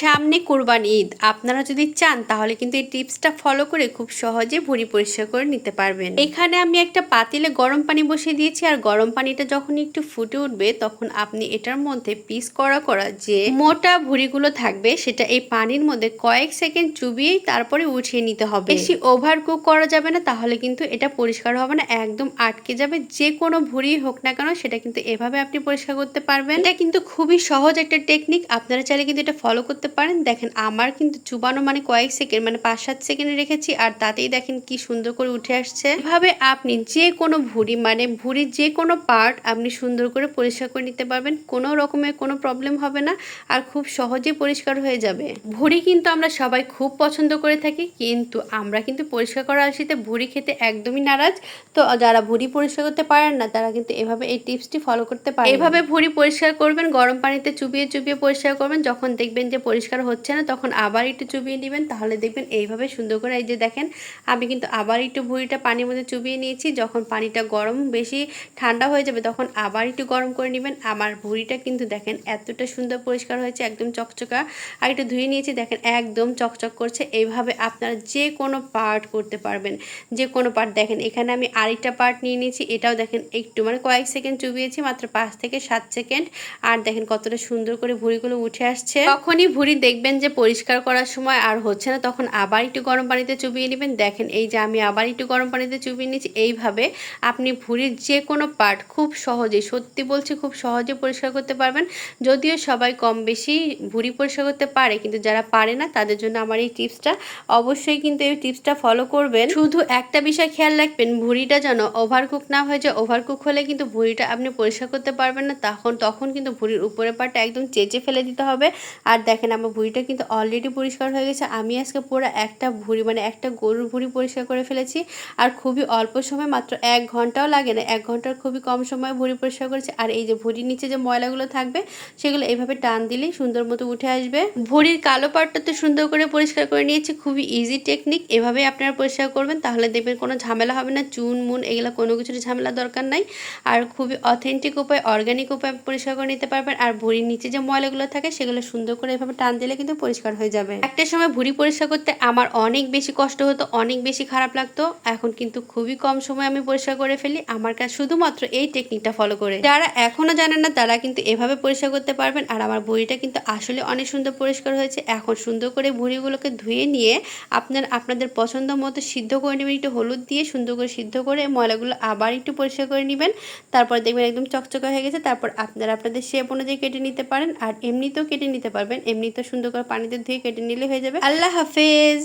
সামনে কোরবানি ঈদ। আপনারা যদি চান, তাহলে কিন্তু এই টিপসটা ফলো করে খুব সহজে ভুঁড়ি পরিষ্কার করে নিতে পারবেন। এখানে আমি একটা পাতিলে গরম পানি বসিয়ে দিয়েছি, আর গরম পানিটা যখন একটু ফুটে উঠবে, তখন আপনি এটার মধ্যে পিস করা করা যে মোটা ভুঁড়িগুলো থাকবে, সেটা এই পানির মধ্যে কয়েক সেকেন্ড চুবিয়েই তারপরে উঠিয়ে নিতে হবে। বেশি ওভার কুক করা যাবে না, তাহলে কিন্তু এটা পরিষ্কার হবে না, একদম আটকে যাবে। যে কোনো ভুঁড়ি হোক না কেন, সেটা কিন্তু এভাবে আপনি পরিষ্কার করতে পারবেন। এটা কিন্তু খুবই সহজ একটা টেকনিক, আপনারা চাইলে কিন্তু এটা ফলো করতে পারেন। দেখেন, আমার কিন্তু চুবানো মানে কয়েক সেকেন্ড মানে পাঁচ, সাত সেকেন্ডে রেখেছি আর তাতেই দেখেন কি সুন্দর করে উঠে আসছে। এভাবে আপনি যে কোনো ভুঁড়ি মানে ভুঁড়ির যে কোনো পার্ট আপনি সুন্দর করে পরিষ্কার করে নিতে পারবেন। কোনো রকমের কোনো প্রবলেম হবে না আর খুব সহজে পরিষ্কার হয়ে যাবে। ভুঁড়ি কিন্তু আমরা সবাই খুব পছন্দ করে থাকি, কিন্তু আমরা কিন্তু পরিষ্কার করা আলসিতে ভুঁড়ি খেতে একদমই নারাজ। তো যারা ভুঁড়ি পরিষ্কার করতে পারেন না, তারা কিন্তু এভাবে এই টিপসটি ফলো করতে পারেন। এভাবে ভুঁড়ি পরিষ্কার করবেন, গরম পানিতে চুবিয়ে চুবিয়ে পরিষ্কার করবেন। যখন দেখবেন যে পরিষ্কার হচ্ছে না, তখন আবার একটু চুবিয়ে নেবেন। তাহলে দেখবেন এইভাবে সুন্দর করে এই যে দেখেন, আমি কিন্তু আবার একটু ভুঁড়িটা পানির মধ্যে চুবিয়ে নিয়েছি। যখন পানিটা গরম বেশি ঠান্ডা হয়ে যাবে, তখন আবার একটু গরম করে নেবেন। আমার ভুঁড়িটা কিন্তু দেখেন এতটা সুন্দর পরিষ্কার হয়েছে, একদম চকচকা। আর একটু ধুয়ে নিয়েছি, দেখেন একদম চকচক করছে। এইভাবে আপনারা যে কোনো পার্ট করতে পারবেন। যে কোনো পার্ট দেখেন, এখানে আমি আরেকটা পার্ট নিয়ে নিয়েছি। এটাও দেখেন একটু মানে কয়েক সেকেন্ড চুবিয়েছি, মাত্র পাঁচ থেকে সাত সেকেন্ড। আর দেখেন কতটা সুন্দর করে ভুঁড়িগুলো উঠে আসছে। তখনই দেখবেন যে পরিষ্কার করার সময় আর হচ্ছে না, তখন আবার একটু গরম পানিতে চুবিয়ে নেবেন। দেখেন এই যে আমি আবার একটু গরম পানিতে চুবিয়ে নিয়েছি, এইভাবে আপনি ভুঁড়ির যে কোনো পার্ট খুব সহজে, সত্যি বলছি খুব সহজে পরিষ্কার করতে পারবেন। যদিও সবাই কম বেশি ভুঁড়ি পরিষ্কার করতে পারে, কিন্তু যারা পারে না, তাদের জন্য আমার এই টিপসটা। অবশ্যই কিন্তু এই টিপসটা ফলো করবেন। শুধু একটা বিষয় খেয়াল রাখবেন ভুঁড়িটা যেন ওভারকুক না হয়ে যায় ওভারকুক হলে কিন্তু ভুঁড়িটা আপনি পরিষ্কার করতে পারবেন না, তখন তখন কিন্তু ভুঁড়ির উপরের পার্টটা একদম চেঁচে ফেলে দিতে হবে। আর দেখেন আমার ভুঁড়িটা কিন্তু অলরেডি পরিষ্কার হয়ে গেছে। আমি আজকে পুরো একটা ভুঁড়ি মানে একটা গরুর ভুঁড়ি পরিষ্কার করে ফেলেছি। আর খুবই অল্প সময়, মাত্র এক ঘন্টাও লাগে না, এক ঘণ্টার খুবই কম সময় ভুঁড়ি পরিষ্কার করেছি। আর এই যে ভুঁড়ির নিচে যে ময়লাগুলো থাকবে, সেগুলো এইভাবে টান দিলেই সুন্দর মতো উঠে আসবে। ভুঁড়ির কালো পাটটা তো সুন্দর করে পরিষ্কার করে নিয়েছি, খুবই ইজি টেকনিক এভাবে আপনারা পরিষ্কার করবেন, তাহলে দেখবেন কোনো ঝামেলা হবে না, চুন, মুন, এগুলো কোনো কিছুর ঝামেলা দরকার নাই। আর খুবই অথেন্টিক উপায় অর্গানিক উপায় পরিষ্কার করে নিতে পারবেন। আর ভুঁড়ির নিচে যে ময়লাগুলো থাকে, সেগুলো সুন্দর করে এভাবে টান দিলে কিন্তু পরিষ্কার হয়ে যাবে। একটা সময় ভুঁড়ি পরিষ্কার করতে আমার অনেক বেশি কষ্ট হতো, অনেক বেশি খারাপ লাগতো। এখন কিন্তু খুবই কম সময় আমি পরিষ্কার করে ফেলি। আমার কাছে শুধুমাত্র এই টেকনিকটা ফলো করে। যারা এখনও জানেন না, তারা কিন্তু এভাবে পরিষ্কার করতে পারবেন। আর আমার ভুঁড়িটা কিন্তু আসলে অনেক সুন্দর পরিষ্কার হয়েছে। এখন সুন্দর করে ভুঁড়িগুলোকে ধুয়ে নিয়ে আপনার, আপনাদের পছন্দ মতো সিদ্ধ করে নেবেন। একটু হলুদ দিয়ে সুন্দর করে সিদ্ধ করে ময়লাগুলো আবার একটু পরিষ্কার করে নেবেন। তারপর দেখবেন একদম চকচকা হয়ে গেছে। তারপর আপনারা, আপনাদের শেপ অনুযায়ী কেটে নিতে পারেন। আর এমনিতেও কেটে নিতে পারবেন। এমনিতেও সুন্দর করে পানিতে ধুয়ে কেটে নিলে হয়ে যাবে। আল্লাহ হাফেজ।